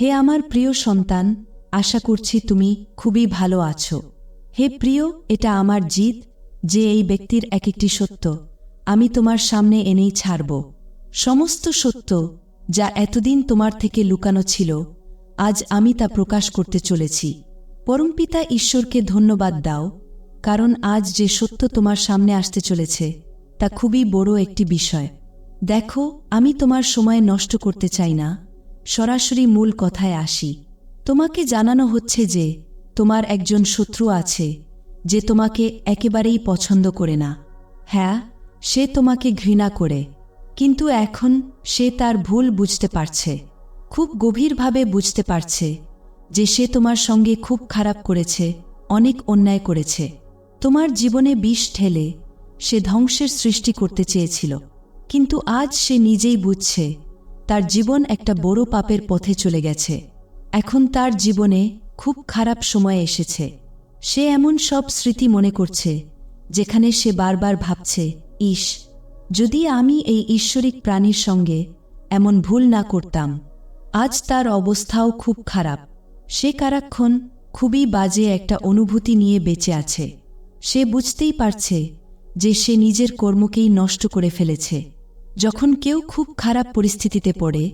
হে আমার প্রিয় সন্তান, আশা করছি তুমি খুবই ভালো আছো। হে প্রিয়, এটা আমার জিদ যে এই ব্যক্তির এক একটি সত্য, আমি তোমার সামনে এনেই ছাড়ব। সমস্ত সত্য যা এতদিন তোমার থেকে লুকানো ছিল, আজ আমি তা প্রকাশ করতে চলেছি। পরমপিতা ঈশ্বরকে ধন্যবাদ দাও, কারণ আজ যে সত্য তোমার সামনে আসতে চলেছে, তা খুবই বড় একটি বিষয়। দেখো, আমি তোমার সময় নষ্ট করতে চাই না সরাসরি মূল কথায় আসি। তোমাকে জানানো হচ্ছে যে, তোমার একজন শত্রু আছে, যে তোমাকে একেবারেই পছন্দ করে না। হ্যাঁ সে তোমাকে ঘৃণা করে, কিন্তু এখন সে তার ভুল বুঝতে পারছে, খুব গভীরভাবে বুঝতে পারছে, যে সে তোমার সঙ্গে খুব খারাপ করেছে, অনেক অন্যায় করেছে। তোমার জীবনে বিষ ঠেলে সে ধ্বংসের সৃষ্টি করতে চেয়েছিল, কিন্তু আজ সে নিজেই বুঝছে তার জীবন একটা বড় পাপের পথে চলে গেছে। এখন তার জীবনে খুব খারাপ সময় এসেছে। সে এমন সব স্মৃতি মনে করছে, যেখানে সে বারবার ভাবছে, ইস, যদি আমি এই ঈশ্বরিক প্রাণীর সঙ্গে এমন ভুল না করতাম, আজ তার অবস্থাও খুব খারাপ। সে কারাক্ষণ খুবই বাজে একটা অনুভূতি নিয়ে বেঁচে আছে। সে বুঝতেই পারছে যে সে নিজের কর্মকেই নষ্ট করে ফেলেছে। যখন কেউ খুব খারাপ পরিস্থিতিতে পড়ে,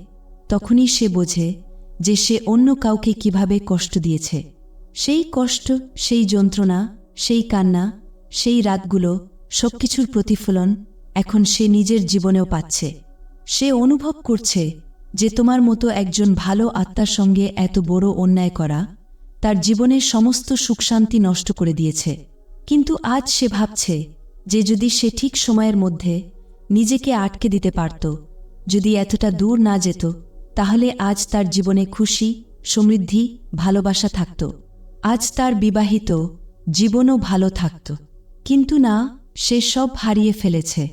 তখনই সে বোঝে যে সে অন্য কাউকে কীভাবে কষ্ট দিয়েছে। সেই কষ্ট, সেই যন্ত্রণা, সেই কান্না, সেই রাতগুলো, সবকিছুর প্রতিফলন এখন সে নিজের জীবনেও পাচ্ছে। সে অনুভব করছে যে তোমার মতো একজন ভালো আত্মার সঙ্গে এত বড় অন্যায় করা তার জীবনের সমস্ত সুখশান্তি নষ্ট করে দিয়েছে। কিন্তু আজ সে ভাবছে যে যদি সে ঠিক সময়ের মধ্যে নিজেকে আটকে দিতে পারত। যদি এতটা দূর না যেত, তাহলে আজ তার জীবনে খুশি, সমৃদ্ধি, ভালোবাসা থাকত। আজ তার বিবাহিত, জীবনও ভালো থাকত। কিন্তু না, সে সব হারিয়ে ফেলেছে।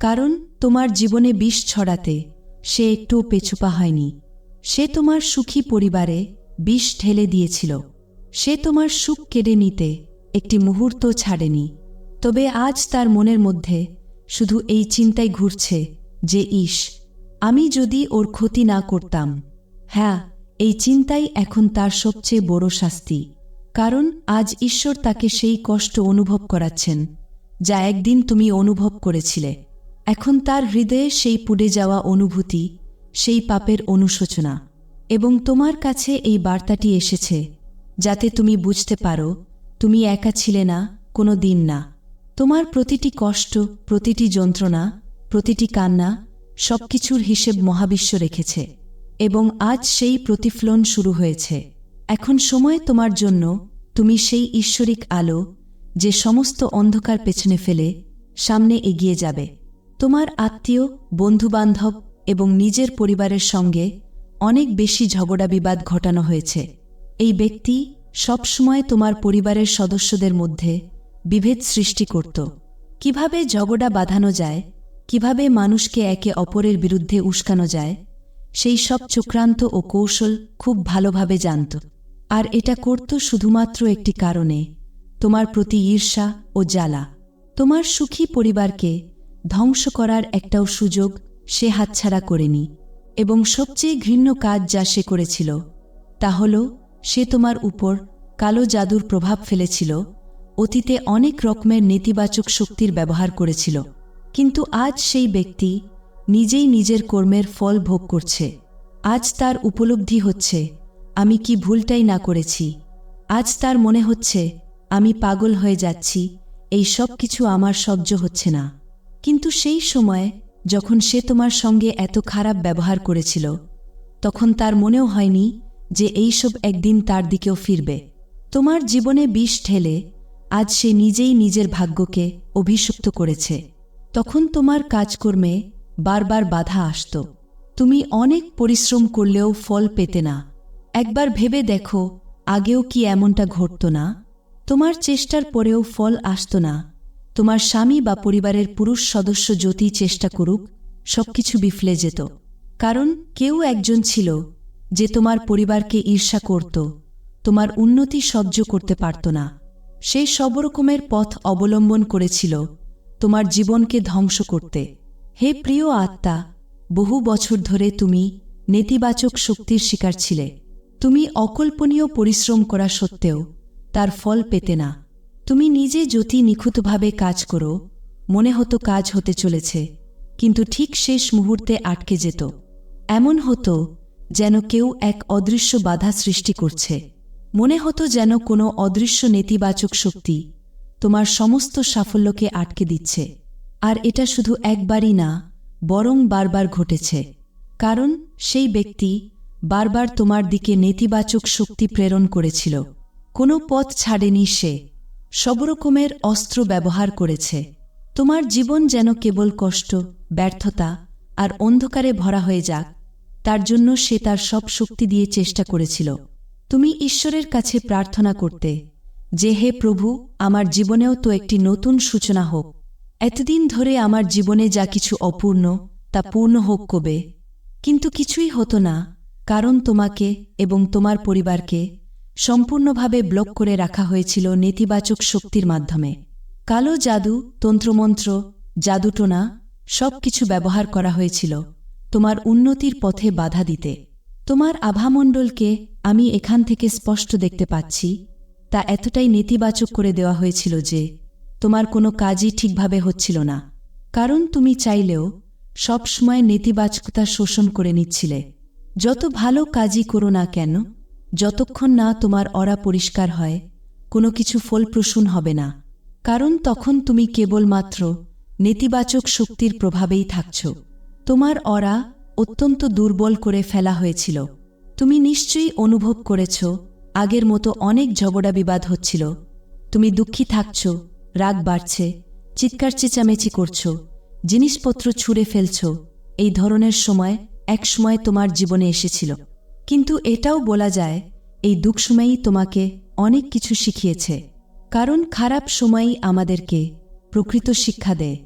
কারণ তোমার জীবনে বিষ ছড়াতে সে একটু পেছুপা হয়নি। সে তোমার সুখী পরিবারে বিষ ঢেলে দিয়েছিল। সে তোমার সুখ কেড়ে নিতে একটি মুহূর্ত ছাড়েনি। তবে আজ তার মনের মধ্যে শুধু এই চিন্তাই ঘুরছে যে, ইস, আমি যদি ওর ক্ষতি না করতাম। হ্যাঁ এই চিন্তাই এখন তার সবচেয়ে বড় শাস্তি। কারণ আজ ঈশ্বর তাকে সেই কষ্ট অনুভব করাচ্ছেন, যা একদিন তুমি অনুভব করেছিলে। এখন তার হৃদয়ে সেই পুড়ে যাওয়া অনুভূতি, সেই পাপের অনুশোচনা। এবং তোমার কাছে এই বার্তাটি এসেছে, যাতে তুমি বুঝতে পারো, তুমি একা ছিলে না, কোনো দিন না। তোমার প্রতিটি কষ্ট, প্রতিটি যন্ত্রণা, প্রতিটি কান্না সবকিছুর হিসেব মহাবিশ্ব রেখেছে এবং আজ সেই প্রতিফলন শুরু হয়েছে। এখন সময় তোমার জন্য, তুমি সেই ঈশ্বরিক আলো যে সমস্ত অন্ধকার পেছনে ফেলে সামনে এগিয়ে যাবে। তোমার আত্মীয়, বন্ধুবান্ধব এবং নিজের পরিবারের সঙ্গে অনেক বেশি ঝগড়া বিবাদ ঘটানো হয়েছে। এই ব্যক্তি সবসময় তোমার পরিবারের সদস্যদের মধ্যে বিভেদ সৃষ্টি করত। কীভাবে ঝগড়া বাঁধানো যায়, কীভাবে মানুষকে একে অপরের বিরুদ্ধে উস্কানো যায়, সেই সব চক্রান্ত ও কৌশল খুব ভালোভাবে জানত। আর এটা করত শুধুমাত্র একটি কারণে, তোমার প্রতি ঈর্ষা ও জ্বালা। তোমার সুখী পরিবারকে ধ্বংস করার একটাও সুযোগ সে হাতছাড়া করেনি। এবং সবচেয়ে ঘৃণ্য কাজ যা সে করেছিল, তা হল সে তোমার উপর কালো জাদুর প্রভাব ফেলেছিল অতীতে অনেক রকমের নেতিবাচক শক্তির ব্যবহার করেছিল, কিন্তু আজ সেই ব্যক্তি নিজেই নিজের কর্মের ফল ভোগ করছে। আজ তার উপলব্ধি হচ্ছে, আমি কি ভুলটাই না করেছি? আজ তার মনে হচ্ছে, আমি পাগল হয়ে যাচ্ছি, এই সব কিছু আমার সহ্য হচ্ছে না। কিন্তু সেই সময় যখন সে তোমার সঙ্গে এত খারাপ ব্যবহার করেছিল, তখন তার মনেও হয়নি যে এইসব একদিন তার দিকেও ফিরবে। তোমার জীবনে বিষ ঠেলে আজ সে নিজেই নিজের ভাগ্যকে অভিশপ্ত করেছে। তখন তোমার কাজকর্মে বারবার বাধা আসত। তুমি অনেক পরিশ্রম করলেও ফল পেতে না। একবার ভেবে দেখো, আগেও কি এমনটা ঘটত না? তোমার চেষ্টার পরেও ফল আসত না। তোমার স্বামী বা পরিবারের পুরুষ সদস্য যতই চেষ্টা করুক, সবকিছু বিফলে যেত। কারণ কেউ একজন ছিল যে তোমার পরিবারকে ঈর্ষা করত, তোমার উন্নতি সহ্য করতে পারত না। সে সব রকমের পথ অবলম্বন করেছিল তোমার জীবনকে ধ্বংস করতে। হে প্রিয় আত্মা, বহু বছর ধরে তুমি নেতিবাচক শক্তির শিকার ছিলে। তুমি অকল্পনীয় পরিশ্রম করা সত্ত্বেও তার ফল পেতে না। তুমি নিজে যতি নিখুঁতভাবে কাজ করো, মনে হতো কাজ হতে চলেছে, কিন্তু ঠিক শেষ মুহূর্তে আটকে যেত। এমন হতো যেন কেউ এক অদৃশ্য বাধা সৃষ্টি করছে। মনে হতো যেন কোনো অদৃশ্য নেতিবাচক শক্তি তোমার সমস্ত সাফল্যকে আটকে দিচ্ছে। আর এটা শুধু একবারই না, বরং বারবার ঘটেছে। কারণ সেই ব্যক্তি বারবার তোমার দিকে নেতিবাচক শক্তি প্রেরণ করেছিল। কোনো পথ ছাড়েনি সে। সবরকমের অস্ত্র ব্যবহার করেছে। তোমার জীবন যেন কেবল কষ্ট, ব্যর্থতা আর অন্ধকারে ভরা হয়ে যাক, তার জন্য সে তার সব শক্তি দিয়ে চেষ্টা করেছিল। তুমি ঈশ্বরের কাছে প্রার্থনা করতে, যে হে প্রভু, আমার জীবনেও তো একটি নতুন সূচনা হোক। এতদিন ধরে আমার জীবনে যা কিছু অপূর্ণ, তা পূর্ণ হোক কবে? কিন্তু কিছুই হতো না, কারণ তোমাকে এবং তোমার পরিবারকে সম্পূর্ণভাবে ব্লক করে রাখা হয়েছিল নেতিবাচক শক্তির মাধ্যমে। কালো জাদু, তন্ত্রমন্ত্র, জাদুটোনা সব কিছু ব্যবহার করা হয়েছিল তোমার উন্নতির পথে বাধা দিতে। তোমার আভামণ্ডলকে আমি এখান থেকে স্পষ্ট দেখতে পাচ্ছি, তা এতটাই নেতিবাচক করে দেওয়া হয়েছিল যে, তোমার কোনো কাজই ঠিকভাবে হচ্ছিল না। কারণ তুমি চাইলেও সবসময় নেতিবাচকতা শোষণ করে নিচ্ছিলে। যত ভালো কাজই করো না কেন, যতক্ষণ না তোমার অরা পরিষ্কার হয়, কোনো কিছু ফলপ্রসূন হবে না। কারণ তখন তুমি কেবলমাত্র নেতিবাচক শক্তির প্রভাবেই থাকছ। তোমার অরা অত্যন্ত দুর্বল করে ফেলা হয়েছিল। তুমি নিশ্চয়ই অনুভব করেছ, আগের মতো অনেক ঝগড়া বিবাদ হচ্ছিল। তুমি দুঃখী থাকছ, রাগ বাড়ছে, চিৎকার চেঁচামেচি করছ, জিনিসপত্র ছুঁড়ে ফেলছ, এই ধরনের সময় এক সময় তোমার জীবনে এসেছিল। কিন্তু এটাও বলা যায়, এই দুঃসময়ই তোমাকে অনেক কিছু শিখিয়েছে। কারণ খারাপ সময়ই আমাদেরকে প্রকৃত শিক্ষা দেয়।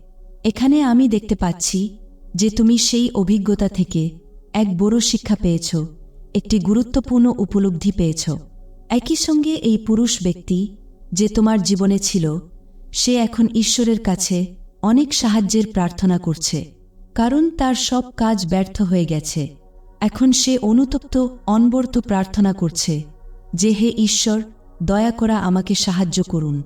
এখানে আমি দেখতে পাচ্ছি যে তুমি সেই অভিজ্ঞতা থেকে এক বড় শিক্ষা পেয়েছ। একটি গুরুত্বপূর্ণ উপলব্ধি পেয়েছ। একই সঙ্গে এই পুরুষ ব্যক্তি যে তোমার জীবনে ছিল, সে এখন ঈশ্বরের কাছে অনেক সাহায্যের প্রার্থনা করছে, কারণ তার সব কাজ ব্যর্থ হয়ে গেছে। এখন সে অনুতপ্ত, অনবর্ত প্রার্থনা করছে যে, হে ঈশ্বর, দয়া করা আমাকে সাহায্য করুন।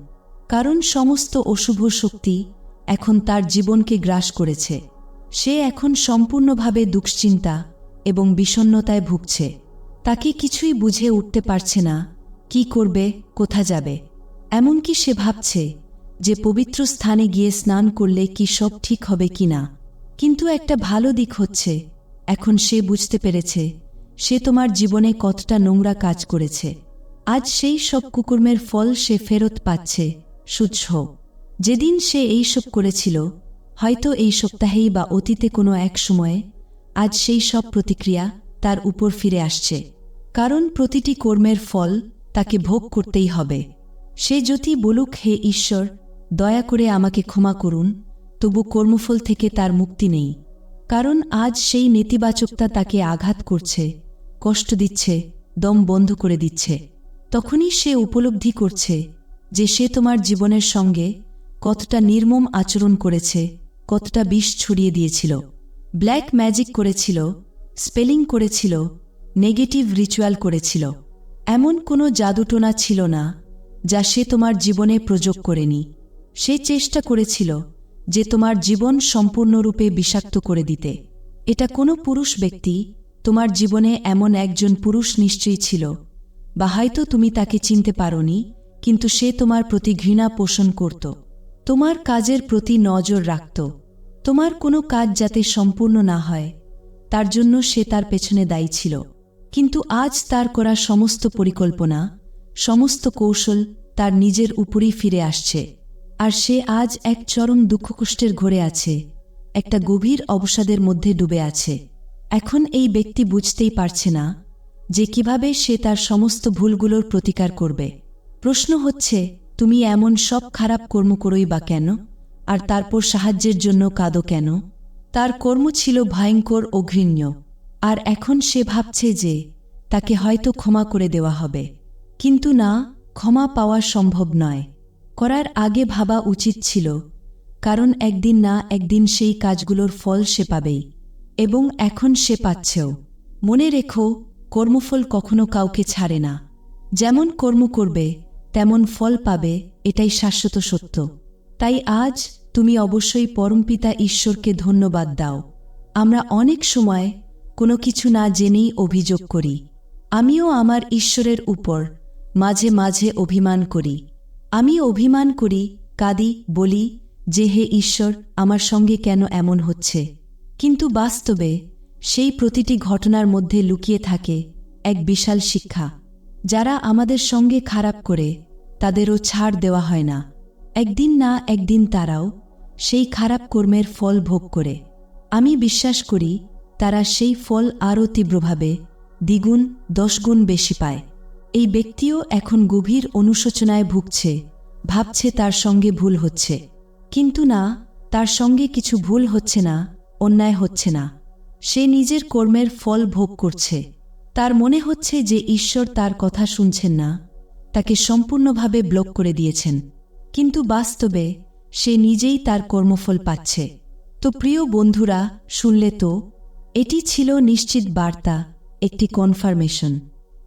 কারণ সমস্ত অশুভ শক্তি এখন তার জীবনকে গ্রাস করেছে। সে এখন সম্পূর্ণভাবে দুশ্চিন্তা এবং বিষণ্নতায় ভুগছে। তাকে কিছুই বুঝে উঠতে পারছে না, কি করবে, কোথা যাবে। এমনকি সে ভাবছে যে পবিত্র স্থানে গিয়ে স্নান করলে কি সব ঠিক হবে কি না। কিন্তু একটা ভালো দিক হচ্ছে, এখন সে বুঝতে পেরেছে, সে তোমার জীবনে কতটা নোংরা কাজ করেছে। আজ সেই সব কুকুর্মের ফল সে ফেরত পাচ্ছে সুচ্ছ যেদিন সে এইসব করেছিল, হয়তো এই সপ্তাহেই বা অতীতে কোনো এক সময়ে, আজ সেই সব প্রতিক্রিয়া তার উপর ফিরে আসছে। কারণ প্রতিটি কর্মের ফল তাকে ভোগ করতেই হবে। সে যদি বলুক, হে ঈশ্বর, দয়া করে আমাকে ক্ষমা করুন, তবু কর্মফল থেকে তার মুক্তি নেই। কারণ আজ সেই নেতিবাচকতা তাকে আঘাত করছে, কষ্ট দিচ্ছে, দম বন্ধ করে দিচ্ছে। তখনই সে উপলব্ধি করছে যে সে তোমার জীবনের সঙ্গে কতটা নির্মম আচরণ করেছে, কতটা বিষ ছড়িয়ে দিয়েছিল। ব্ল্যাক ম্যাজিক করেছিল স্পেলিং করেছিল, নেগেটিভ রিচুয়াল করেছিল। এমন কোনো জাদুটোনা ছিল না, যা সে তোমার জীবনে প্রযোগ করেনি। সে চেষ্টা করেছিল যে তোমার জীবন সম্পূর্ণরূপে বিষাক্ত করে দিতে। এটা কোনো পুরুষ ব্যক্তি, তোমার জীবনে এমন একজন পুরুষ নিশ্চয়ই ছিল, বা হয়তো তুমি তাকে চিনতে পারোনি, কিন্তু সে তোমার প্রতি ঘৃণা পোষণ করত। তোমার কাজের প্রতি নজর রাখত। তোমার কোনো কাজ যাতে সম্পূর্ণ না হয়। তার জন্য সে তার পেছনে দায়ী ছিল। কিন্তু আজ তার করা সমস্ত পরিকল্পনা, সমস্ত কৌশল তার নিজের উপরই ফিরে আসছে। আর সে আজ এক চরম দুঃখকষ্টের ঘরে আছে, একটা গভীর অবসাদের মধ্যে ডুবে আছে। এখন এই ব্যক্তি বুঝতেই পারছে না যে কীভাবে সে তার সমস্ত ভুলগুলোর প্রতিকার করবে। প্রশ্ন হচ্ছে, তুমি এমন সব খারাপ কর্ম করোই বা কেন? আর তারপর সাহায্যের জন্য কাঁদো কেন? তার কর্ম ছিল ভয়ঙ্কর ও ঘৃণ্য, আর এখন সে ভাবছে যে তাকে হয়তো ক্ষমা করে দেওয়া হবে। কিন্তু না, ক্ষমা পাওয়া সম্ভব নয়। করার আগে ভাবা উচিত ছিল, কারণ একদিন না একদিন সেই কাজগুলোর ফল সে পাবেই, এবং এখন সে পাচ্ছেও। মনে রেখো, কর্মফল কখনো কাউকে ছাড়ে না। যেমন কর্ম করবে, তেমন ফল পাবে, এটাই শাশ্বত সত্য। তাই আজ তুমি অবশ্যই পরমপিতা ঈশ্বরকে ধন্যবাদ দাও। আমরা অনেক সময় কোনো কিছু না জেনেই অভিযোগ করি। আমিও আমার ঈশ্বরের উপর মাঝে মাঝে অভিমান করি। আমি অভিমান করি, কাঁদি, বলি যে হে ঈশ্বর, আমার সঙ্গে কেন এমন হচ্ছে? কিন্তু বাস্তবে সেই প্রতিটি ঘটনার মধ্যে লুকিয়ে থাকে এক বিশাল শিক্ষা। যারা আমাদের সঙ্গে খারাপ করে, তাদেরও ছাড় দেওয়া হয় না। একদিন না একদিন তারাও সেই খারাপ কর্মের ফল ভোগ করে। আমি বিশ্বাস করি, তারা সেই ফল আরও তীব্রভাবে দ্বিগুণ, দশগুণ বেশি পায়। এই ব্যক্তিও এখন গভীর অনুশোচনায় ভুগছে, ভাবছে তার সঙ্গে ভুল হচ্ছে। কিন্তু না, তার সঙ্গে কিছু ভুল হচ্ছে না, অন্যায় হচ্ছে না। সে নিজের কর্মের ফল ভোগ করছে। তার মনে হচ্ছে যে ঈশ্বর তার কথা শুনছেন না, তাকে সম্পূর্ণভাবে ব্লক করে দিয়েছেন। কিন্তু বাস্তবে সে নিজেই তার কর্মফল পাচ্ছে। তো প্রিয় বন্ধুরা, শুনলে তো, এটি ছিল নিশ্চিত বার্তা, একটি কনফার্মেশন।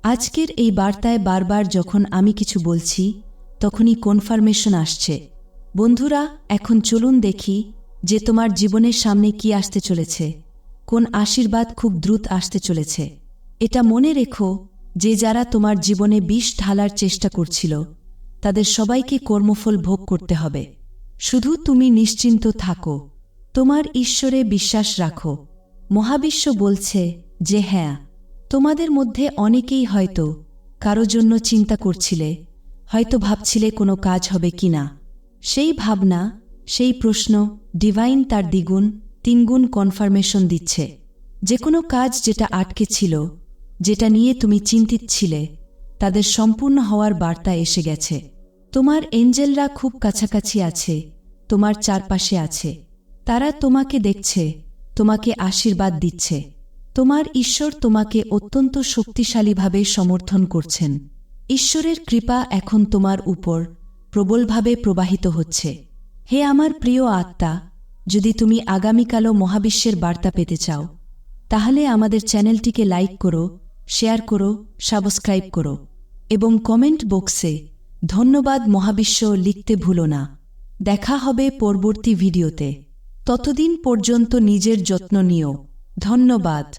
আজকের এই বার্তায় বারবার যখন আমি কিছু বলছি, তখনই কনফার্মেশন আসছে। বন্ধুরা, এখন চলুন দেখি যে তোমার জীবনের সামনে কি আসতে চলেছে, কোন আশীর্বাদ খুব দ্রুত আসতে চলেছে। এটা মনে রেখো যে যারা তোমার জীবনে বিষ ঢালার চেষ্টা করছিল তাদের সবাইকে কর্মফল ভোগ করতে হবে। শুধু তুমি নিশ্চিন্ত থাকো। তোমার ঈশ্বরে বিশ্বাস রাখো। মহাবিশ্ব বলছে যে হ্যাঁ তোমাদের মধ্যে অনেকেই হয়তো কারও জন্য চিন্তা করছিলে, হয়তো ভাবছিলে কোনো কাজ হবে কি না। সেই ভাবনা, সেই প্রশ্ন ডিভাইন তার দ্বিগুণ, তিনগুণ কনফার্মেশন দিচ্ছে। যে কোনো কাজ যেটা আটকে ছিল, যেটা নিয়ে তুমি চিন্তিত ছিলে, তাদের সম্পূর্ণ হওয়ার বার্তা এসে গেছে। তোমার এঞ্জেলরা খুব কাছাকাছি আছে, তোমার চারপাশে আছে। তারা তোমাকে দেখছে, তোমাকে আশীর্বাদ দিচ্ছে। তোমার ঈশ্বর তোমাকে অত্যন্ত শক্তিশালীভাবে সমর্থন করছেন। ঈশ্বরের কৃপা এখন তোমার উপর প্রবলভাবে প্রবাহিত হচ্ছে। হে আমার প্রিয় আত্মা, যদি তুমি আগামীকালও মহাবিশ্বের বার্তা পেতে চাও, তাহলে আমাদের চ্যানেলটিকে লাইক করো, শেয়ার করো, সাবস্ক্রাইব করো এবং কমেন্ট বক্সে ধন্যবাদ মহাবিশ্ব লিখতে ভুলো না। দেখা হবে পরবর্তী ভিডিওতে। ততদিন পর্যন্ত নিজের যত্ন নিও। ধন্যবাদ।